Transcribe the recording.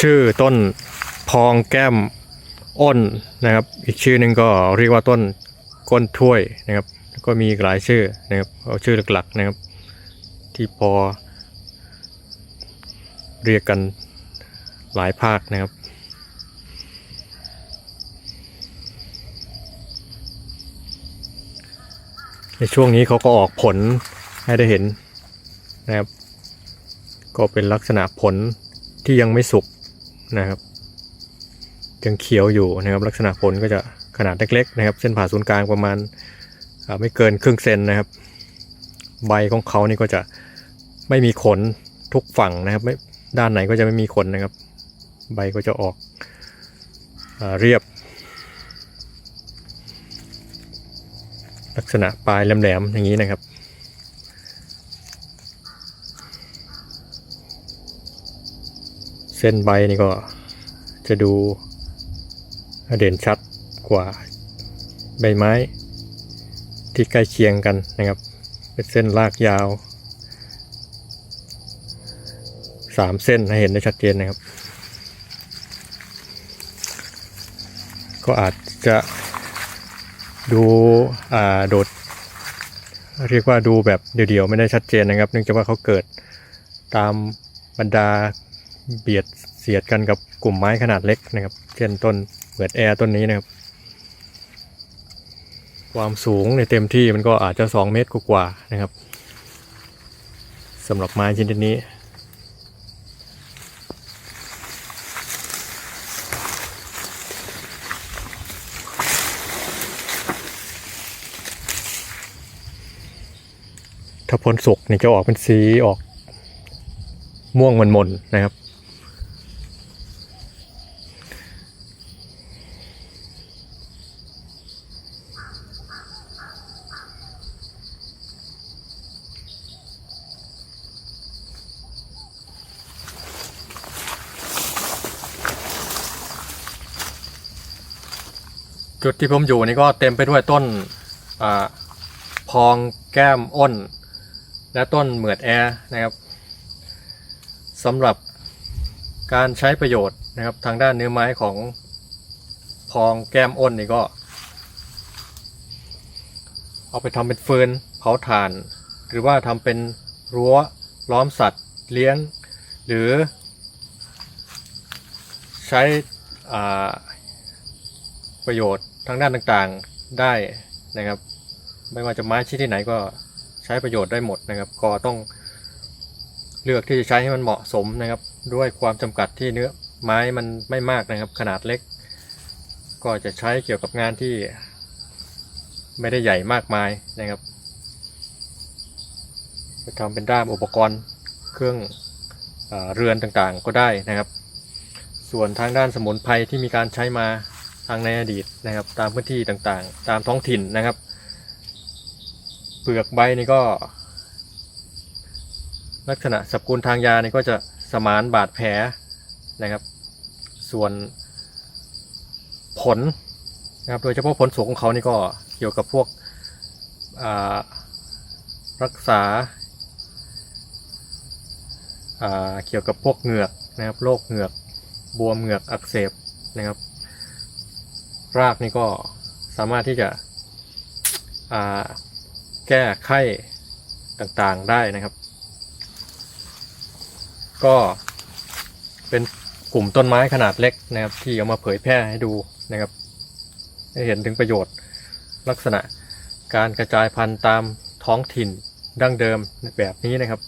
ชื่อต้นพองแก้มอ้นนะครับ อีกชื่อหนึ่งก็เรียกว่าต้นก้นถ้วยนะครับ ก็มีหลายชื่อนะครับเอาชื่อหลักๆนะครับ ที่พอ เรียกกันหลายภาคนะครับในช่วงนี้เขาก็ออกผลให้ได้เห็นนะครับ ก็เป็นลักษณะผลที่ยังไม่สุก นะครับยังเขียวอยู่นะครับ ลักษณะผลก็จะขนาดเล็กๆนะครับ เส้นผ่าศูนย์กลางประมาณไม่เกินครึ่งเซนนะครับ ใบของเขานี่ก็จะไม่มีขนทุกฝั่งนะครับไม่ด้านไหนก็จะไม่มีขนนะครับ ใบก็จะออกอเรียบ ลักษณะปลายแหลมๆอย่างนี้นะครับ เส้นใบนี่ก็จะดูเด่นชัดกว่าใบไม้ที่ใกล้เคียงกันนะครับ เป็นเส้นลากยาวสามเส้นให้เห็นได้ชัดเจนนะครับ ก็อาจจะดูอ่าโดด เรียกว่าดูแบบเดี่ยวๆ ไม่ได้ชัดเจนนะครับ เนื่องจากว่าเขาเกิดตามบรรดา เบียดเสียดกันกับกลุ่มไม้ขนาดเล็กนะครับ เช่นต้นเหมือดแอร์ต้นนี้นะครับ ความสูงในเต็มที่มันก็อาจจะ 2 เมตรกว่าๆนะครับสำหรับไม้ชนิดนี้ถ้าพ้นสุกนี่จะออกเป็นสีออกม่วงมันมนๆนะครับ จุดที่ผมอยู่นี่ก็เต็มไปด้วยต้นอพองแก้มอ้น และต้นเหมือดแอร์นะครับสำหรับการใช้ประโยชน์นะครับทางด้านเนื้อไม้ของพองแก้มอ้นนี่ก็ เอาไปทำเป็นเฟิร์นเผาถ่าน หรือว่าทำเป็นรั้วล้อมสัตว์เลี้ยง หรือ ใช้อ่า ประโยชน์ทางด้านต่างๆได้นะครับ ไม่ว่าจะไม้ชนิดไหนก็ใช้ประโยชน์ได้หมดนะครับ ก็ต้องเลือกที่จะใช้ให้มันเหมาะสมนะครับ ด้วยความจำกัดที่เนื้อไม้มันไม่มากนะครับ ขนาดเล็ก ก็จะใช้เกี่ยวกับงานที่ ไม่ได้ใหญ่มากมายนะครับจะทำเป็นด้ามอุปกรณ์เครื่องอเรือนต่างๆก็ได้นะครับ ส่วนทางด้านสมุนไพรที่มีการใช้มา ทางในอดีตนะครับ ตามพื้นที่ต่างๆ ตามท้องถิ่นนะครับ เปลือกใบนี่ก็ ลักษณะสับกุลทางยานี่ก็จะสมานบาดแผลนะครับ ส่วนผลนะครับ โดยเฉพาะผลสูงของเขานี่ก็เกี่ยวกับพวกรักษาาเกี่ยวกับพวกเหงือกนะครับโรคเหงือกบวมเหงือกอักเสบนะครับ รากนี่ก็สามารถที่จะแก้ไข้ต่างๆได้นะครับ ก็เป็นกลุ่มต้นไม้ขนาดเล็กนะครับ ที่เอามาเผยแพร่ให้ดูนะครับให้เห็นถึงประโยชน์ลักษณะการกระจายพันธุ์ตามท้องถิ่นดั้งเดิมแบบนี้นะครับ